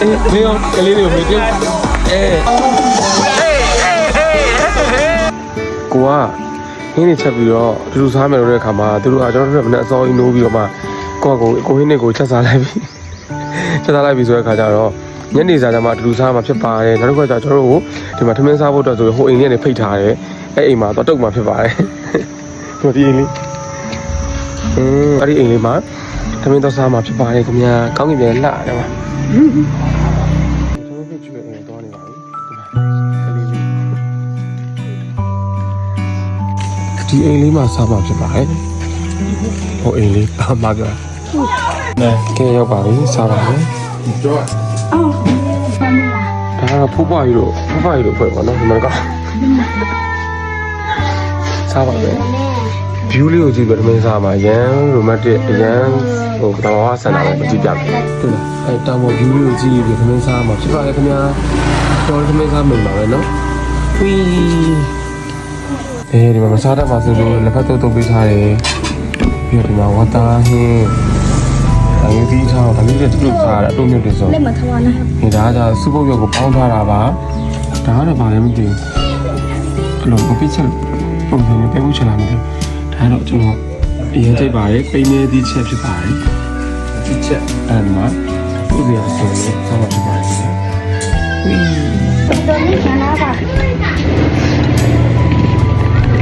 အေးမင်းရောကလေးလေးကိုမေးပြုတ်အေးကိုကဟင်းနေချက်ပြီးတော့ဒူဒူစားမယ်လို့တဲ့အခါမှာသူတို့ကကျွန်တော်တို့ကမနေ့အစောကြီးနိုးပြီးတော့မှကိုကကိုကိုဟင်းနေကိုချက်စားလိုက်ပြီချက်စားလိုက်ပြီဆိုတဲ့အခါကျတော့ညနေစာကျမှဒူဒူစားမှဖြစ်ပါတယ်နောက်တစ်ခါကျကျွန်တော်တို့ကိုဒီမှာထမင်းစားဖို့အတွက်ဆိုဟိုအိမ်လေးကနေဖိတ်ထားတယ်အဲ့အိမ်မှာတော့တုတ်မှဖြစ်ပါတယ်ဒီမှာဒီအိမ်လေးအင်းအဲ့ဒီအိမ်လေးမှာ ထမင်းတော့စားမှဖြစ်ပါတယ်ခင်ဗျာကောင်းကင်ပြန်လှတယ်မှာကျွန်တော်တို့ကျွေးနေတော့နေပါပြီဒီအိမ်လေးမှာစားမှာဖြစ်ပါတယ်ဟိုအိမ်လေးဘာမှပြောနဲကဲရောက်ပါပြီစားပါမယ်ကြောက်ဒါကတော့ဖူးပွားကြီးတို့ဖူးပွားကြီးတို့ဖွဲ့ပါနော်ဒီမှာကစားပါမယ် view လေးကိုကြည့်ပြီးတော့မင်းစားမှာရန် romantic အရန်ဟိုကတော့ဆန္ဒပဲမကြည့်ပြဘူးဟုတ်လားအဲတောင်ပေါ် view လေးကိုကြည့်ပြီးတော့မင်းစားမှာဖြစ်ပါရဲ့ခင်ဗျာတော်တော်မင်းစားမိမှာပဲနော်ဝီးအဲဒီမှာမစားတတ်ပါဆိုလို့လက်ဖက်တုပ်တုပ်ပေးထားတယ်ပြီးတော့ဒီမှာဝတာဟင်းအရင်ဒီထားတော့ဒါလေးတွေတူတူစားတာအတုံးမြုပ်တွေဆိုလက်မထောင်းနဲ့ဒီဒါကじゃစူပုတ်ရွက်ကိုပေါင်းထားတာပါဒါကတော့ဘာလဲမသိဘူးအဲ့လိုပစ်ချက်ပုံစံနဲ့ပဲဘူးချလာမသိဘူး ဒါကတော့ကျွန်တော်အရင်ကြိတ်ပါတယ်ပိန်းနေသည့်ချက်ဖြစ်ပါတယ်ဒီချက်အဲ့ဒီမှာဥစရာဆိုရင်ဆောင်းပါဖြစ်ပါတယ်ဝီးတော်တော်များများပါ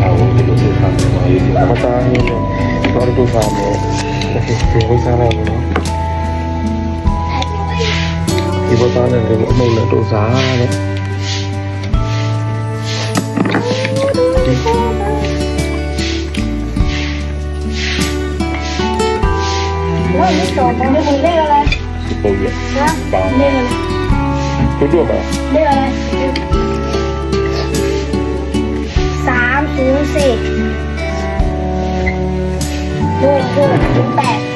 အော်ဒီလိုဆက်ထားတယ်ရေးတယ်မသားဟင်းနဲ့တော့တို့စားမယ်ဒီဝိစားလိုက်နော်ဒီဘောသားနဲ့လည်းအမုံနဲ့တို့စားတ สองของเล่นเลขอะไรสิบโปรเวียนะเลขอะไรชุดร่วมเหรเลขอะไรสามศูนสี่หกหกศูนแปด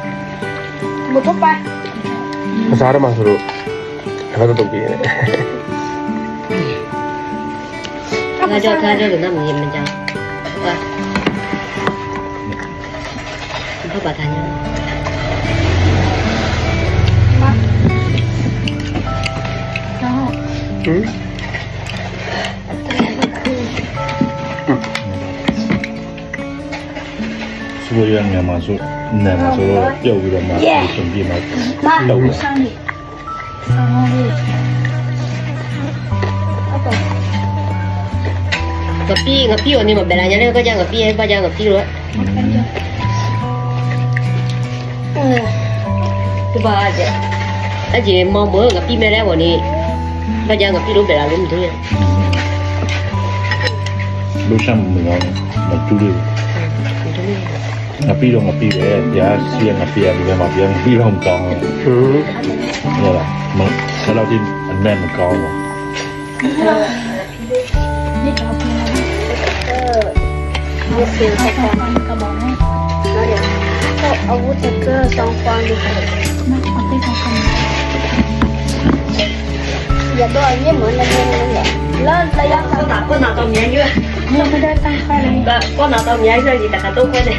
หมดทั่วไป ภาษาธรรมะสรุปแล้วก็ตกปีเนี่ย 가져 가져도 남은 게 နာမဆိုတော့ပြုတ်ပြီးတော့မှပြင်ပြမှာတော့ဆောင်းနေဆောင်းနေငါပြီးငါပြီးတော့နေမှာဘယ်လာညာလဲကကြငါပြီးရဲ့ကကြငါပြီးတော့ဒီပါကြအကြီးမောင်ဘောငါပြီးမဲ့တဲ့ဘောနေကကြငါပြီးလို့ဘယ်လာလို့မသိရလို့ရှမ်းမလို့မတူလို့ ငါပြီးတော့မပြီးပဲတရားစီရင်မပြရဘူးပဲမပြရင်ပြီးတော့မကောင်းဘူးဟုတ်လားမဟုတ်ဆရာတို့အနက်မကောင်းဘူးนี่ก็เป็นเออมีเสียงสะท้อนกระบอกนะแล้วเดี๋ยวก็อาวุธเกอร์สองฟองดูกว่าไม่เอาไปทำกัน giờ tôi nhé mượn lên lên lên lên đây đó con nào con nào tầm nhẹ chưa mua cái đây ta khoai này. Vâng, con nào tầm nhẹ chưa gì cả tôi khoai này.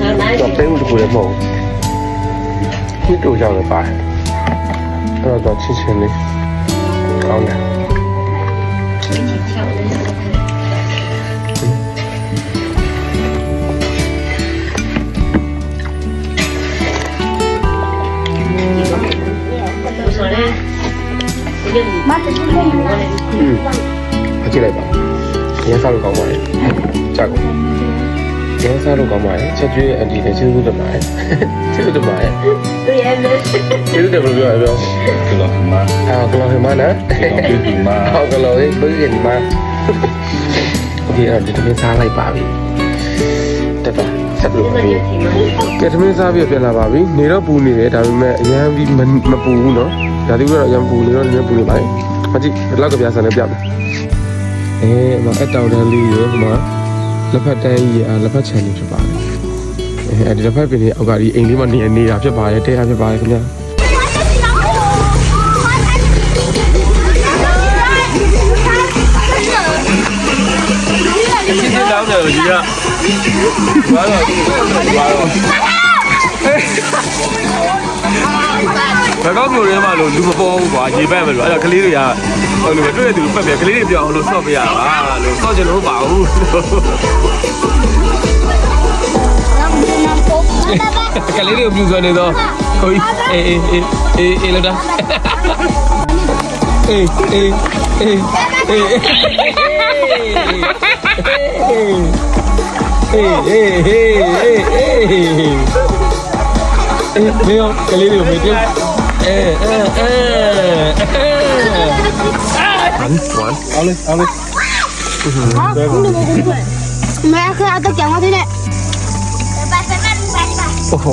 Nó bé một cái mồm Hít đủ dòng được bà Nó là đó chi chuyện đi. Con này စားလို့ကောင်းပါရဲ့ကြောက်ကုန်ရဲစားလို့ကောင်းပါရဲ့ချက်ကျွေးအန်တီလည်းကျေးဇူးတင်ပါတယ်ကျေးဇူးတင်ပါတယ်သူရဲ့ကျေးဇူးတင်လို့ပြောရပြောကလောဟမအာကလောဟမနာဟောကလောဟေးဘူးရင်မโอเคအဲ့တော့ဒီသမင်းစားလိုက်ပါပြီတက်တော့ဆက်လို့ပြီကဲသမင်းစားပြီးပြန်လာပါပြီနေတော့ပူနေတယ်ဒါပေမဲ့အရန်ပြီးမပူဘူးเนาะဒါတိကတော့အရန်ပူနေတော့နည်းပူနေပါလေမကြည့်ဘယ်လောက်ကပြဆန်လဲပြမယ် အဲမအတောင်တန်းလေးရေဟိုမှာလက်ဖက်တန်းကြီးအာလက်ဖက်ချန်လေးဖြစ်ပါတယ်အဲဒီလက်ဖက်ပင်လေးအောက်ကဒီအိမ်လေးမှာနေနေတာဖြစ်ပါတယ်တဲရဖြစ်ပါတယ်ခင်ဗျာစစ်စစ်တောင်းတယ်ကြီးကဘာလို့ဘာလို့ဘယ်တော့မျိုးရဲမှာလို့လူမပေါ်ဘူးကွာရေပက်မယ်လို့အဲ့ဒါကလေးတွေက ဟိုလိုတွေ့တဲ့သူပက်မယ်ကလေးတွေပြောအောင်လို့ဆော့ပြရပါလို့ဆော့ချင်လို့ပါဘူးကလေးတွေကိုပြူစွနေတော့ကိုကြီးအေးအေးအေးအေးအေးလို့တာအေးအေးအေးအေးအေးအေးအေးအေးအေးအေးအေးမင်းကလေးတွေကိုမေးတယ် เออเออเออเออหวานวานเอาเลยเอาเลยเดี๋ลวผมด้วยแม่คือเอาตะเกียบมาที่นี่ไปไปไปโอ้โห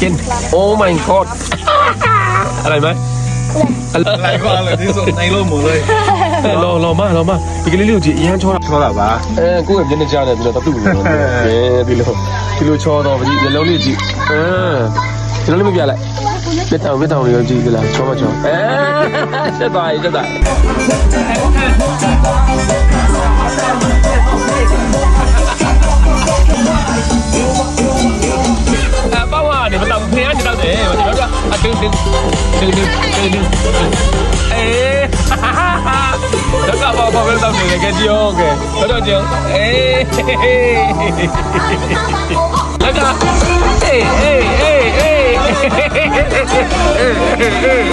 กินโอ้ my god อะไรไหมอะไรกว่าเลยที่สุดในโลกหมดเลยรอรอมาเรามาไปกเรื่องจียังชอบชอบแบบว่าเออกูเห็นเจนจ้าเนี่ยดีเลยตั้งแต่ดูเลยเออดีเลยไปเลยชอบต่อไปดีเดี๋ยวเรื่องจีเออที่เราไม่เปลี่ยน ပြတောင်ပြတောင်လေးကိုကြည့်ကြလားချောမချောအဲဆက်သွားရဆက်သွားအပေါ့ဟာနေမတော့ဖင်ကနေတော့တယ်ဒီတော့အတင်းတင်းတင်းတင်းတင်းတင်းအေးတော့ကဘာဘာပဲတော့နေကြကြည့်အောင်ကဲတော့ကြောအေးလက်ကအေးအေးအေး hey, hey.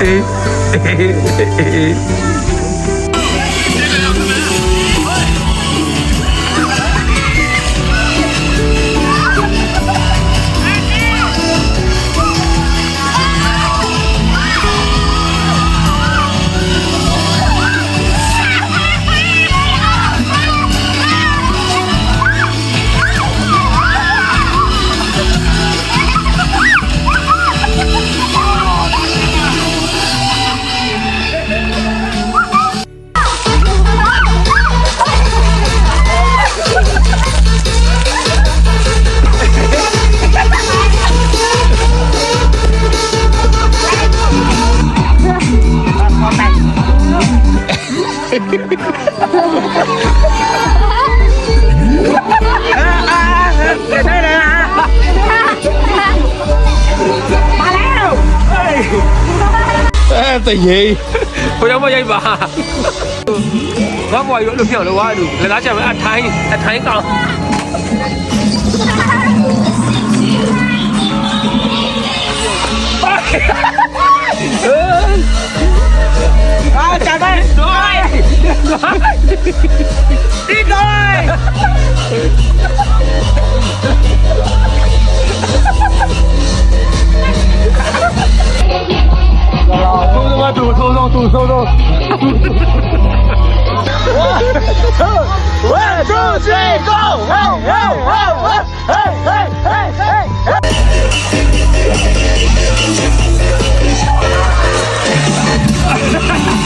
诶，嘿嘿嘿嘿嘿嘿。 တရေကိုရောက်မရိုက်ပါငါဘွားရလို့ပြောင်းလို့ဝါလူလက်သားချက်ပဲအထိုင်းအထိုင်းကောင် 走走。One two three go! Hey hey hey hey hey hey hey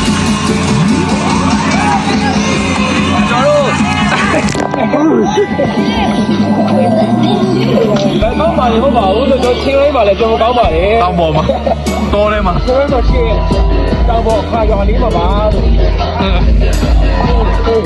hey! လည်းတော့ပါရဟုတ်ပါဘူးလို့ကျွန်တော်ချင်းလေးပါလေကျွန်တော်ကောင်းပါတယ်တောင်ပေါ်မှာတော်ထဲမှာကျွန်တော်ချင်းတောင်ပေါ်ခါရောင်လေးပါပါလို့